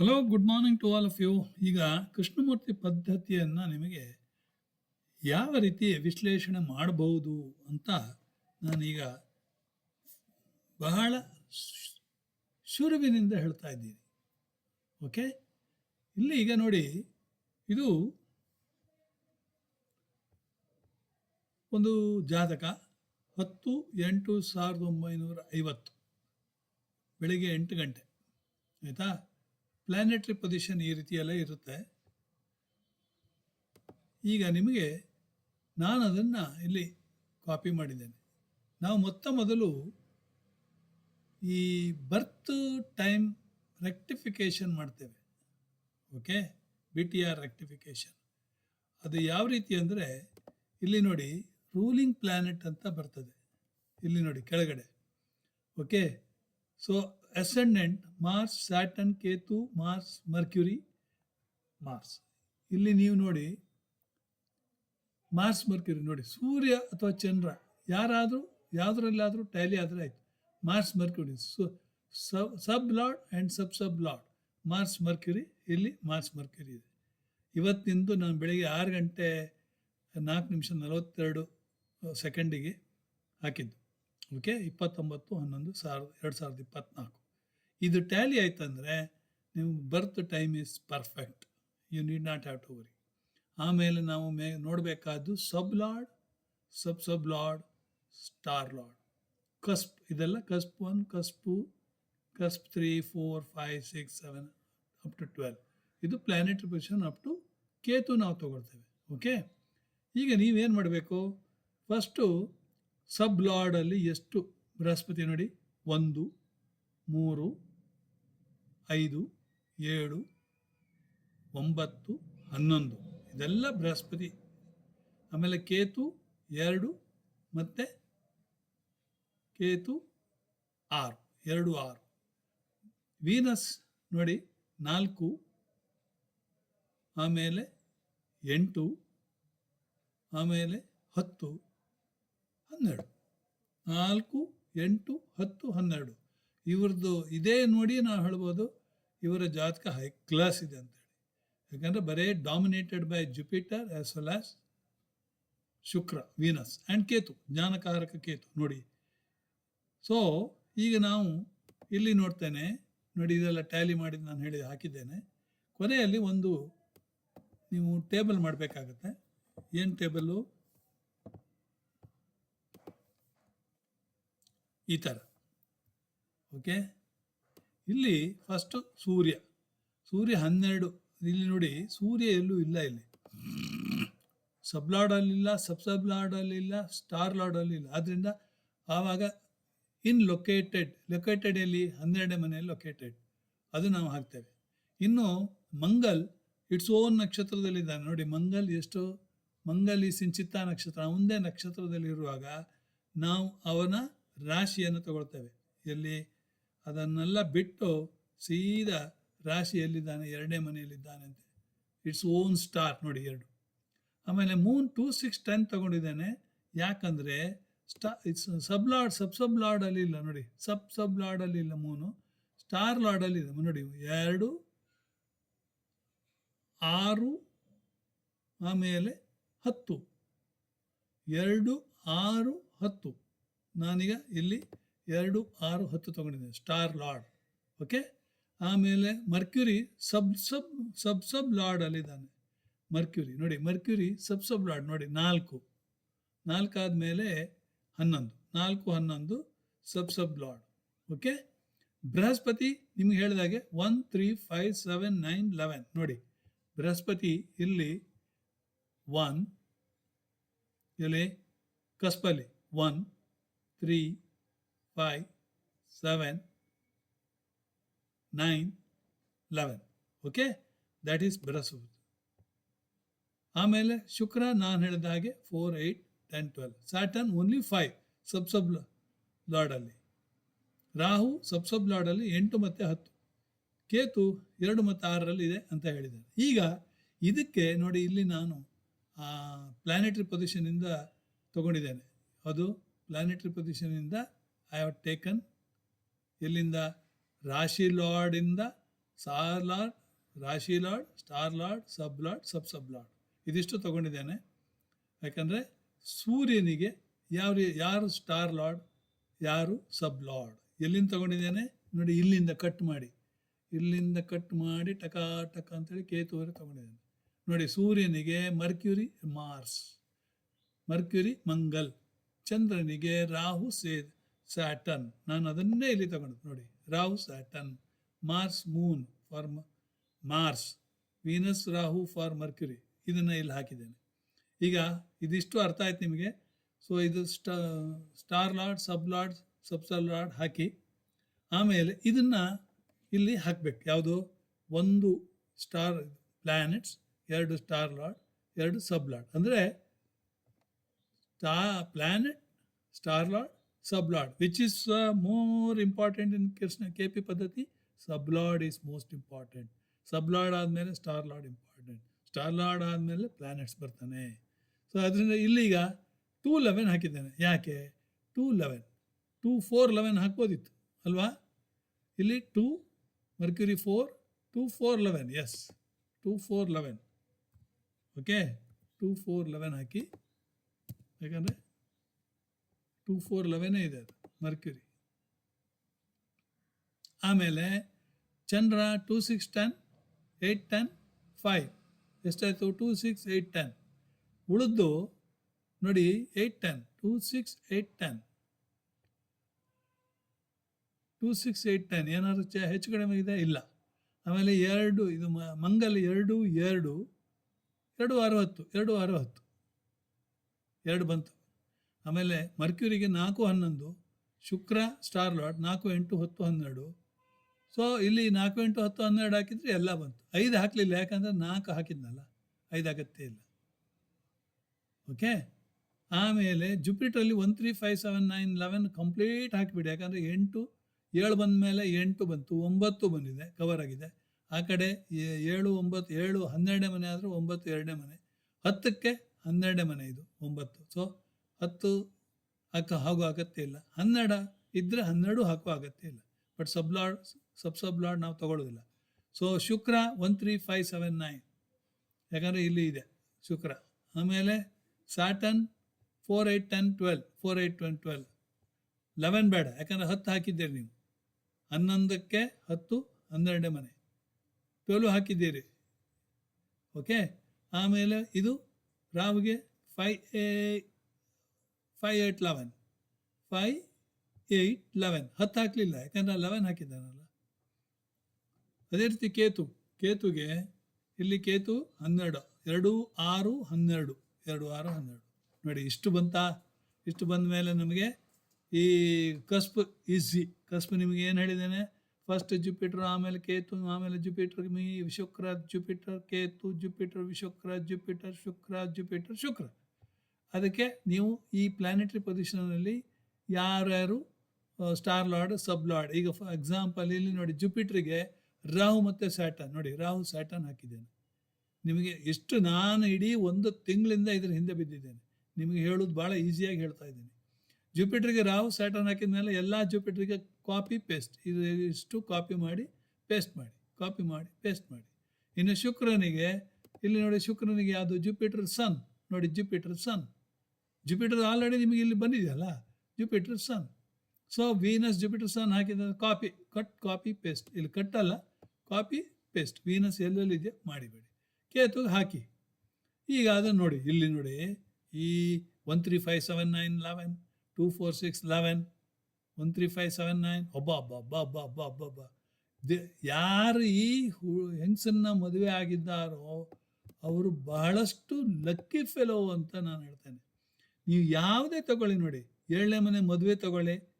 Hello good morning to all of you ಈಗ ಕೃಷ್ಣಮೂರ್ತಿ ಪದ್ಧತಿಯನ್ನು ನಿಮಗೆ ಯಾವ ರೀತಿ ವಿಶ್ಲೇಷಣೆ ಮಾಡಬಹುದು ಅಂತ ನಾನೀಗ ಬಹಳ ಶುರುವಿನಿಂದ ಹೇಳ್ತಾ ಇದ್ದೀನಿ. ಓಕೆ ಇಲ್ಲಿ ಈಗ ನೋಡಿ, ಇದು ಒಂದು ಜಾತಕ ಹತ್ತು ಎಂಟು ಸಾವಿರದ ಒಂಬೈನೂರ ಐವತ್ತು. ಬೆಳಿಗ್ಗೆ ಎಂಟು ಗಂಟೆ. ಆಯಿತಾ? ಪ್ಲಾನೆಟ್ರಿ ಪೊಸಿಷನ್ ಈ ರೀತಿಯೆಲ್ಲ ಇರುತ್ತೆ. ಈಗ ನಿಮಗೆ ನಾನು ಅದನ್ನು ಇಲ್ಲಿ ಕಾಪಿ ಮಾಡಿದ್ದೇನೆ. ನಾವು ಮೊತ್ತ ಮೊದಲು ಈ ಬರ್ತ್ ಟೈಮ್ ರೆಕ್ಟಿಫಿಕೇಷನ್ ಮಾಡ್ತೇವೆ. Okay B T R rectification ಅದು ಯಾವ ರೀತಿ ಅಂದರೆ ಇಲ್ಲಿ ನೋಡಿ ರೂಲಿಂಗ್ ಪ್ಲ್ಯಾನೆಟ್ ಅಂತ ಬರ್ತದೆ. ಇಲ್ಲಿ ನೋಡಿ ಕೆಳಗಡೆ. Okay so ascendant Mars Saturn Ketu Mars Mercury Mars ಇಲ್ಲಿ ನೀವು ನೋಡಿ ಮಾರ್ಸ್ ಮರ್ಕ್ಯುರಿ ನೋಡಿ, ಸೂರ್ಯ ಅಥವಾ ಚಂದ್ರ, ಯಾರಾದರೂ, ಯಾವುದರಲ್ಲಾದರೂ ಟ್ಯಾಲಿ ಆದರೆ ಆಯಿತು. Mars Mercury sub lord and sub sub lord Mars Mercury ಇಲ್ಲಿ ಮಾರ್ಸ್ ಮರ್ಕ್ಯುರಿ ಇದೆ. ಇವತ್ತಿಂದು ನಾನು ಬೆಳಗ್ಗೆ ಆರು ಗಂಟೆ ನಾಲ್ಕು ನಿಮಿಷ ನಲವತ್ತೆರಡು ಸೆಕೆಂಡಿಗೆ ಹಾಕಿದ್ದು. ಓಕೆ ಇಪ್ಪತ್ತೊಂಬತ್ತು, ಹನ್ನೊಂದು, ಸಾವಿರದ, ಎರಡು ಸಾವಿರದ ಇಪ್ಪತ್ತ್ನಾಲ್ಕು ಇದು ಟ್ಯಾಲಿ ಆಯ್ತಂದರೆ ನಿಮ್ಮ birth time is perfect you need not have to worry ಆಮೇಲೆ ನಾವು ಮೇ ನೋಡಬೇಕಾದ್ದು sub lord sub sub lord star lord cusp ಇದೆಲ್ಲ cusp one cusp cusp three four five six seven up to twelve ಇದು planet position up to Ketu ನಾವು ತಗೊಳ್ತೇವೆ. Okay ಈಗ ನೀವೇನು ಮಾಡಬೇಕು? ಫಸ್ಟು ಸಬ್ ಲಾರ್ಡಲ್ಲಿ ಎಷ್ಟು ಬೃಹಸ್ಪತಿ ನೋಡಿ? ಒಂದು, ಮೂರು ಐದು, ಏಳು, ಒಂಬತ್ತು, ಹನ್ನೊಂದು. ಇದೆಲ್ಲ ಬೃಹಸ್ಪತಿ. ಆಮೇಲೆ ಕೇತು, ಎರಡು, ಮತ್ತು ಕೇತು, ಆರು. ಎರಡು, ಆರು. ವೀನಸ್ ನೋಡಿ, ನಾಲ್ಕು, ಆಮೇಲೆ ಎಂಟು, ಆಮೇಲೆ ಹತ್ತು, ಹನ್ನೆರಡು. ನಾಲ್ಕು, ಎಂಟು, ಹತ್ತು, ಹನ್ನೆರಡು. ಇವ್ರದ್ದು ಇದೇ ನೋಡಿ ನಾವು ಹೇಳ್ಬೋದು. ಇವರ ಜಾತಕ ಹೈ ಕ್ಲಾಸ್ ಇದೆ ಅಂತೇಳಿ. ಯಾಕಂದರೆ ಬರೇ dominated by Jupiter as well as Shukra Venus and Ketu ಜ್ಞಾನಕಾರಕ Ketu ನೋಡಿ. ಸೊ ಈಗ ನಾವು ಇಲ್ಲಿ ನೋಡ್ತೇನೆ, ನೋಡಿ ಇದೆಲ್ಲ ಟ್ಯಾಲಿ ಮಾಡಿದ್ದು ನಾನು ಹೇಳಿ ಹಾಕಿದ್ದೇನೆ. ಕೊನೆಯಲ್ಲಿ ಒಂದು ನೀವು ಟೇಬಲ್ ಮಾಡಬೇಕಾಗತ್ತೆ. ಏನು ಟೇಬಲ್ಲು ಈ ಥರ ಓಕೆ ಇಲ್ಲಿ ಫಸ್ಟು ಸೂರ್ಯ. ಸೂರ್ಯ ಹನ್ನೆರಡು. ಇಲ್ಲಿ ನೋಡಿ, ಸೂರ್ಯ ಎಲ್ಲೂ ಇಲ್ಲ ಇಲ್ಲಿ. ಸಬ್ ಲಾಡಲ್ಲಿಲ್ಲ ಸಬ್ ಸಬ್ ಲಾರ್ಡಲ್ಲಿಲ್ಲ ಸ್ಟಾರ್ ಲಾರ್ಡಲ್ಲಿಲ್ಲ ಆದ್ದರಿಂದ ಆವಾಗ ಇನ್ ಲೊಕೇಟೆಡ್ ಲೊಕೇಟೆಡ್ ಎಲ್ಲಿ ಹನ್ನೆರಡನೇ ಮನೆಯಲ್ಲಿ ಲೊಕೇಟೆಡ್ ಅದು ನಾವು ಹಾಕ್ತೇವೆ. ಇನ್ನು ಮಂಗಲ್ ಇಟ್ಸ್ ಓನ್ ನಕ್ಷತ್ರದಲ್ಲಿದ್ದಾನೆ. ನೋಡಿ, ಮಂಗಲ್ ಎಷ್ಟು, ಮಂಗಲ್ ಈ ಸಿಂಚಿತ್ತ ನಕ್ಷತ್ರ ಒಂದೇ ನಕ್ಷತ್ರದಲ್ಲಿರುವಾಗ ನಾವು ಅವನ ರಾಶಿಯನ್ನು ತಗೊಳ್ತೇವೆ. ಎಲ್ಲಿ? ಅದನ್ನೆಲ್ಲ ಬಿಟ್ಟು ಸೀದಾ ರಾಶಿಯಲ್ಲಿದ್ದಾನೆ ಎರಡನೇ ಮನೆಯಲ್ಲಿದ್ದಾನೆ ಅಂತ. ಇಟ್ಸ್ ಓನ್ ಸ್ಟಾರ್ ನೋಡಿ ಎರಡು. ಆಮೇಲೆ ಮೂನ್ ಟೂ ಸಿಕ್ಸ್ ಟೆನ್ ತಗೊಂಡಿದ್ದಾನೆ. ಯಾಕಂದರೆ star it's sub lord sub sub ಲಾರ್ಡಲ್ಲಿ ಇಲ್ಲ ನೋಡಿ. ಸಬ್ ಸಬ್ ಲಾರ್ಡಲ್ಲಿ ಇಲ್ಲ ಮೂನು ಸ್ಟಾರ್ ಲಾರ್ಡಲ್ಲಿ ಇದೆ. ನೋಡಿ, ಎರಡು, ಆರು, ಆಮೇಲೆ ಹತ್ತು. ಎರಡು, ಆರು, ಹತ್ತು. ನಾನೀಗ ಇಲ್ಲಿ ಎರಡು, ಆರು, ಹತ್ತು ತೊಗೊಂಡಿದ್ದೇನೆ. Star lord. ಓಕೆ? ಆಮೇಲೆ Mercury sub sub sub sub lord ಅಲ್ಲಿದ್ದಾನೆ. Mercury. ನೋಡಿ, ಮರ್ಕ್ಯುರಿ, ಸಬ್ ಸಬ್ ಲಾರ್ಡ್. ನೋಡಿ, ನಾಲ್ಕು. ನಾಲ್ಕಾದ ಮೇಲೆ ಹನ್ನೊಂದು. ನಾಲ್ಕು, ಹನ್ನೊಂದು, sub sub lord. Okay? Brihaspati ನಿಮ್ಗೆ ಹೇಳಿದಾಗೆ one, three, five, seven, nine, eleven. ನೋಡಿ, ಬೃಹಸ್ಪತಿ ಇಲ್ಲಿ ಒನ್ ಎಲೆ ಕಸ್ಪಲ್ಲಿ one, three five seven nine eleven okay that is Brihaspati ಆಮೇಲೆ ಶುಕ್ರ, ನಾನು ಹೇಳಿದ ಹಾಗೆ four eight ten twelve Saturn only five sub sub ಲಾರ್ಡಲ್ಲಿ Rahu sub sub ಲಾರ್ಡಲ್ಲಿ ಎಂಟು ಮತ್ತು ಹತ್ತು. ಕೇತು ಎರಡು ಮತ್ತು ಆರರಲ್ಲಿ ಇದೆ ಅಂತ ಹೇಳಿದ್ದಾರೆ. ಈಗ ಇದಕ್ಕೆ ನೋಡಿ ಇಲ್ಲಿ ನಾನು ಪ್ಲ್ಯಾನೆಟ್ರಿ ಪೊಸಿಷನಿಂದ ತಗೊಂಡಿದ್ದೇನೆ. ಅದು ಪ್ಲ್ಯಾನೆಟ್ರಿ ಪೊಸಿಷನಿಂದ ಐ ಹ್ಯಾವ್ ಟೇಕನ್ ಎಲ್ಲಿಂದ ರಾಶಿ ಲಾರ್ಡಿಂದ ಸಾರ್ ಲಾರ್ಡ್, ರಾಶಿ lord, star lord, sub lord, sub sub lord. ಇದಿಷ್ಟು ತಗೊಂಡಿದ್ದೇನೆ. ಯಾಕಂದರೆ ಸೂರ್ಯನಿಗೆ ಯಾವ ಯಾರು ಸ್ಟಾರ್ ಲಾರ್ಡ್, ಯಾರು ಸಬ್ ಲಾರ್ಡ್? ಎಲ್ಲಿಂದ ತಗೊಂಡಿದ್ದೇನೆ? ನೋಡಿ, ಇಲ್ಲಿಂದ ಕಟ್ ಮಾಡಿ. ಇಲ್ಲಿಂದ ಕಟ್ ಮಾಡಿ ಟಕ ಟಕ ಅಂತೇಳಿ ಕೇತುವರೆ ತಗೊಂಡಿದ್ದೇನೆ. ನೋಡಿ, ಸೂರ್ಯನಿಗೆ ಮರ್ಕ್ಯುರಿ, ಮಾರ್ಸ್. ಮರ್ಕ್ಯುರಿ, ಮಂಗಲ್. ಚಂದ್ರನಿಗೆ ರಾಹು ಸೇ ಸ್ಯಾಟನ್ ನಾನು ಅದನ್ನೇ ಇಲ್ಲಿ ತಗೊಂಡು ನೋಡಿ, Rahu Saturn Mars, moon for Mars. Venus, Rahu for Mercury. ಇದನ್ನು ಇಲ್ಲಿ ಹಾಕಿದ್ದೇನೆ. ಈಗ ಇದಿಷ್ಟು ಅರ್ಥ ಆಯ್ತು ನಿಮಗೆ? ಸೊ ಇದು star, star lord, sub lord sub sub lord ಹಾಕಿ, ಆಮೇಲೆ ಇದನ್ನು ಇಲ್ಲಿ ಹಾಕ್ಬೇಕು. ಯಾವುದು? ಒಂದು ಸ್ಟಾರ್ ಪ್ಲ್ಯಾನೆಟ್ಸ್ ಎರಡು ಸ್ಟಾರ್ ಲಾರ್ಡ್, ಎರಡು ಸಬ್ ಲಾರ್ಡ್. ಅಂದರೆ star planet star lord sub lord which is more important in Krishna K P ಪದ್ಧತಿ sub lord is most important sub lord ಆದಮೇಲೆ star lord important star lord ಆದಮೇಲೆ planets ಬರ್ತಾನೆ. So ಅದರಿಂದ ಇಲ್ಲೀಗ two eleven ಹಾಕಿದ್ದೇನೆ. ಯಾಕೆ? Two eleven two four eleven ಹಾಕ್ಬೋದಿತ್ತು, ಅಲ್ವಾ? ಇಲ್ಲಿ two Mercury four two four eleven yes two four eleven okay two four eleven ಹಾಕಿ. ಯಾಕಂದರೆ ಟೂ ಫೋರ್ ಲೆವೆನೇ ಇದೆ ಅದು ಮರ್ಕ್ಯೂರಿ ಆಮೇಲೆ Chandra two six ten, eight ten, five. ಎಷ್ಟಾಯಿತು? Two six, eight ten. ಉಳಿದು ನೋಡಿ, eight ten, two six, eight ten. Two six, eight ten, ಏನಾದ್ರು ಚ ಹೆಚ್ಚು ಕಡಿಮೆ ಇದೆ? ಇಲ್ಲ. ಆಮೇಲೆ ಎರಡು, ಇದು ಮಂಗಲ್ ಎರಡು ಎರಡು ಎರಡು ಅರವತ್ತು ಎರಡು ಅರವತ್ತು. ಎರಡು ಬಂತು. ಆಮೇಲೆ ಮರ್ಕ್ಯೂರಿಗೆ ನಾಲ್ಕು ಹನ್ನೊಂದು, ಶುಕ್ರ, ಸ್ಟಾರ್ ಲಾರ್ಡ್, ನಾಲ್ಕು ಎಂಟು, ಹತ್ತು ಹನ್ನೆರಡು. ಸೊ ಇಲ್ಲಿ ನಾಲ್ಕು ಎಂಟು, ಹತ್ತು ಹನ್ನೆರಡು ಹಾಕಿದರೆ ಎಲ್ಲ ಬಂತು. ಐದು ಹಾಕಲಿಲ್ಲ, ಯಾಕಂದರೆ ನಾಲ್ಕು ಹಾಕಿದ್ನಲ್ಲ. ಐದು ಅಗತ್ಯ ಇಲ್ಲ. ಓಕೆ ಆಮೇಲೆ ಜುಪಿಟ್ರಲ್ಲಿ one three five seven nine eleven complete ಹಾಕಿಬಿಡಿ. ಯಾಕಂದರೆ ಎಂಟು, ಏಳು ಬಂದ ಮೇಲೆ ಎಂಟು ಬಂತು, ಒಂಬತ್ತು ಬಂದಿದೆ ಕವರ್ ಆಗಿದೆ. ಆ ಕಡೆ ಏಳು, ಒಂಬತ್ತು, ಏಳು, ಹನ್ನೆರಡನೇ ಮನೆ ಆದರೂ ಒಂಬತ್ತು, ಎರಡನೇ ಮನೆ. ಹತ್ತಕ್ಕೆ ಹನ್ನೆರಡನೇ ಮನೆ ಇದು, ಒಂಬತ್ತು. ಸೊ ಹತ್ತು ಹಾಕ ಹಾಗೂ ಅಗತ್ಯ ಇಲ್ಲ. ಹನ್ನೆರಡ ಇದ್ದರೆ ಹನ್ನೆರಡು ಹಾಕೋ ಅಗತ್ಯ ಇಲ್ಲ. But sub lord sub sub lord ನಾವು ತಗೊಳ್ಳೋದಿಲ್ಲ so Shukra one three five seven nine ಯಾಕಂದರೆ ಇಲ್ಲಿ ಇದೆ ಶುಕ್ರ. ಆಮೇಲೆ Saturn four eight ten twelve four eight ten twelve eleven ಬೇಡ, ಯಾಕಂದರೆ ಹತ್ತು ಹಾಕಿದ್ದೀರಿ ನೀವು. ಹನ್ನೊಂದಕ್ಕೆ ಹತ್ತು, ಹನ್ನೆರಡನೇ ಮನೆ. ಟ್ವೆಲ್ವ್ ಹಾಕಿದ್ದೀರಿ. ಓಕೆ ಆಮೇಲೆ ಇದು ರಾವ್ಗೆ five eight five eight eleven five eight eleven ಹತ್ತು ಹಾಕಲಿಲ್ಲ ಯಾಕಂದರೆ ಲೆವೆನ್ ಹಾಕಿದ್ದಾನಲ್ಲ. ಅದೇ ರೀತಿ ಕೇತು. ಕೇತುಗೆ ಇಲ್ಲಿ ಕೇತು ಹನ್ನೆರಡು. ಎರಡು, ಆರು, ಹನ್ನೆರಡು. ಎರಡು, ಆರು, ಹನ್ನೆರಡು. ನೋಡಿ, ಇಷ್ಟು ಬಂತಾ? ಇಷ್ಟು ಬಂದ ಮೇಲೆ ನಮಗೆ ಈ ಕಸ್ಪ್ ಈಸಿ ಕಸ್ಪ್ ನಿಮಗೆ ಏನು ಹೇಳಿದ್ದೇನೆ? ಫಸ್ಟ್ ಜುಪಿಟರ್ ಆಮೇಲೆ ಕೇತು, ಆಮೇಲೆ Jupiter me Shukra Jupiter Ketu Jupiter Shukra Jupiter Shukra Jupiter Shukra. ಅದಕ್ಕೆ ನೀವು ಈ ಪ್ಲಾನೆಟರಿ ಪೊಸಿಷನಲ್ಲಿ ಯಾರ್ಯಾರು ಸ್ಟಾರ್ ಲಾರ್ಡ್ ಸಬ್ ಲಾರ್ಡ್ ಈಗ ಫಾರ್ ಎಕ್ಸಾಂಪಲ್ ಇಲ್ಲಿ ನೋಡಿ ಜುಪಿಟ್ರಿಗೆ ರಾಹು ಮತ್ತು ಸ್ಯಾಟನ್ ನೋಡಿ ರಾಹು ಸ್ಯಾಟನ್ ಹಾಕಿದ್ದೇನೆ. ನಿಮಗೆ ಎಷ್ಟು ನಾನು ಇಡೀ ಒಂದು ತಿಂಗಳಿಂದ ಇದರ ಹಿಂದೆ ಬಿದ್ದಿದ್ದೇನೆ. ನಿಮಗೆ ಹೇಳೋದು ಭಾಳ ಈಸಿಯಾಗಿ ಹೇಳ್ತಾ ಇದ್ದೀನಿ. ಜುಪಿಟ್ರಿಗೆ ರಾಹು ಸ್ಯಾಟನ್ ಹಾಕಿದ ಮೇಲೆ ಎಲ್ಲ ಜುಪಿಟ್ರಿಗೆ ಕಾಪಿ ಪೇಸ್ಟ್ ಇದು ಇಷ್ಟು ಕಾಪಿ ಮಾಡಿ ಪೇಸ್ಟ್ ಮಾಡಿ ಕಾಪಿ ಮಾಡಿ ಪೇಸ್ಟ್ ಮಾಡಿ. ಇನ್ನು ಶುಕ್ರನಿಗೆ, ಇಲ್ಲಿ ನೋಡಿ ಶುಕ್ರನಿಗೆ ಯಾವುದು? ಜುಪಿಟರ್ ಸನ್ ನೋಡಿ ಜುಪಿಟರ್ ಸನ್ ಜುಪಿಟರ್ ಆಲ್ರೆಡಿ ನಿಮಗೆ ಇಲ್ಲಿ ಬಂದಿದೆಯಲ್ಲ Jupiter sun so Venus Jupiter sun ಹಾಕಿದ ಕಾಪಿ ಕಟ್ ಕಾಪಿ ಪೇಸ್ಟ್ ಇಲ್ಲಿ ಕಟ್ ಅಲ್ಲ ಕಾಪಿ ಪೇಸ್ಟ್ ವೀನಸ್ ಎಲ್ಲೆಲ್ಲಿದೆಯೋ ಮಾಡಿಬೇಡಿ. ಕೇತುಗೆ ಹಾಕಿ. ಈಗ ಅದನ್ನು ನೋಡಿ, ಇಲ್ಲಿ ನೋಡಿ. ಈ one three five seven nine eleven two four six eleven one three five seven nine ಒಬ್ಬ ಹಬ್ಬ ಹಬ್ಬ ಹಬ್ಬ ಹಬ್ಬ ಹಬ್ಬ ಹಬ್ಬ ಯಾರು ಈ ಹು, ಹೆಂಗಸನ್ನ ಮದುವೆ ಆಗಿದ್ದಾರೋ, ಅವರು ಬಹಳಷ್ಟು ಲಕ್ಕಿ ಫೆಲೋ ಅಂತ ನಾನು ಹೇಳ್ತೇನೆ. ನೀವು ಯಾವುದೇ ತಗೊಳ್ಳಿ ನೋಡಿ. ಏಳನೇ ಮನೆ ಮದುವೆ ತಗೊಳ್ಳಿ.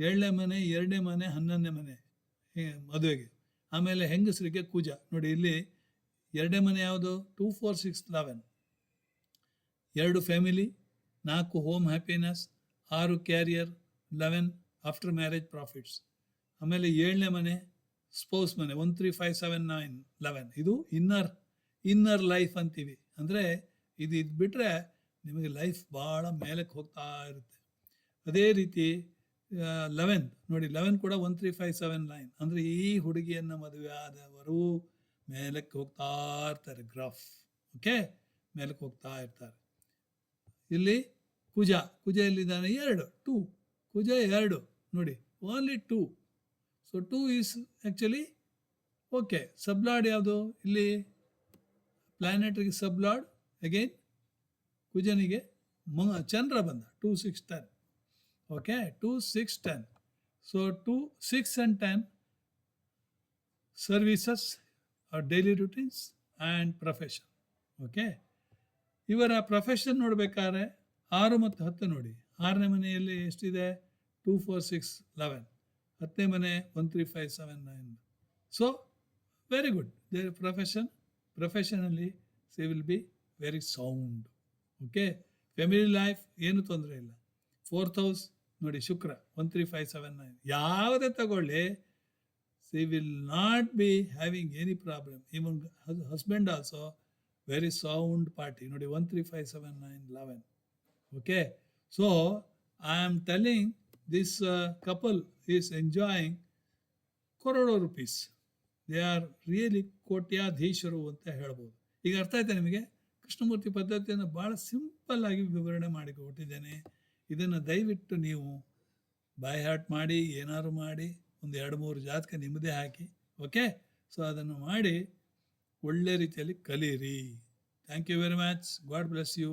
ಏಳನೇ ಮನೆ, ಎರಡನೇ ಮನೆ, ಹನ್ನೊಂದನೇ ಮನೆ ಮದುವೆಗೆ. ಆಮೇಲೆ ಹೆಂಗಸರಿಗೆ ಕೂಜ. ನೋಡಿ ಇಲ್ಲಿ ಎರಡನೇ ಮನೆ ಯಾವುದು? Two, four, six, eleven. ಎರಡು ಫ್ಯಾಮಿಲಿ, ನಾಲ್ಕು ಹೋಮ್ ಹ್ಯಾಪಿನೆಸ್, ಆರು career, eleven after marriage profits. ಆಮೇಲೆ ಏಳನೇ ಮನೆ, ಸ್ಪೋಸ್ ಮನೆ, one, three, five, seven, nine, eleven. ಇದು ಇನ್ನರ್ ಇನ್ನರ್ ಲೈಫ್ ಅಂತೀವಿ. ಅಂದರೆ ಇದು ಇದು ಬಿಟ್ಟರೆ ನಿಮಗೆ ಲೈಫ್ ಭಾಳ ಮೇಲಕ್ಕೆ ಹೋಗ್ತಾ ಇರುತ್ತೆ. ಅದೇ ರೀತಿ ಲೆವೆನ್ ನೋಡಿ ಲೆವೆನ್ ಕೂಡ one three five seven nine ಅಂದರೆ ಈ ಹುಡುಗಿಯನ್ನು ಮದುವೆ ಆದವರು ಮೇಲಕ್ಕೆ ಹೋಗ್ತಾ ಇರ್ತಾರೆ ಗ್ರಾಫ್ ಓಕೆ ಮೇಲಕ್ಕೆ ಹೋಗ್ತಾ ಇರ್ತಾರೆ. ಇಲ್ಲಿ ಕುಜ ಕುಜ ಎಲ್ಲಿದ್ದಾನೆ? ಎರಡು ಟೂ ಕುಜ ಎರಡು, ನೋಡಿ only two so two is actually okay sub lord ಯಾವುದು? ಇಲ್ಲಿ ಪ್ಲ್ಯಾನೆಟ್ರಿಗೆ ಸಬ್ಲಾಡ್ ಅಗೈನ್ ಕುಜನಿಗೆ ಮ, ಚಂದ್ರ ಬಂದ two six ten okay two six ten so two six and ten services daily routines and profession okay ಇವರ ಪ್ರೊಫೆಷನ್ ನೋಡಬೇಕಾದ್ರೆ ಆರು ಮತ್ತು ಹತ್ತು ನೋಡಿ. ಆರನೇ ಮನೆಯಲ್ಲಿ ಎಷ್ಟಿದೆ? ಟೂ ಫೋರ್ ಸಿಕ್ಸ್ ಲೆವೆನ್ ಹತ್ತನೇ ಮನೆ one three five seven nine so very good their profession ಪ್ರೊಫೆಷನಲ್ಲಿ she will be very sound okay family life ಏನು ತೊಂದರೆ ಇಲ್ಲ. ಫೋರ್ತ್ ಹೌಸ್ ನೋಡಿ Shukra one three five seven nine ಯಾವುದೇ ತಗೊಳ್ಳಿ she will not be having any problem even husband also very sound party ನೋಡಿ one three five seven nine eleven okay so I am telling this couple is enjoying ಕರೋಡೋ rupees they are really ಕೋಟ್ಯಾಧೀಶರು ಅಂತ ಹೇಳ್ಬೋದು. ಈಗ ಅರ್ಥ ಆಯ್ತಾ ನಿಮಗೆ? ಕೃಷ್ಣಮೂರ್ತಿ ಪದ್ಧತಿಯನ್ನು ಭಾಳ ಸಿಂಪಲ್ ಆಗಿ ವಿವರಣೆ ಮಾಡಿ ಕೊಟ್ಟಿದ್ದೇನೆ ಇದನ್ನು ದಯವಿಟ್ಟು ನೀವು ಬೈ ಹಾರ್ಟ್ ಮಾಡಿ ಏನಾದ್ರು ಮಾಡಿ, ಒಂದು ಎರಡು ಮೂರು ಜಾತಕ ನಿಮ್ಮದೇ ಹಾಕಿ ಓಕೆ ಸೊ ಅದನ್ನು ಮಾಡಿ ಒಳ್ಳೆ ರೀತಿಯಲ್ಲಿ ಕಲೀರಿ. Thank you very much God bless you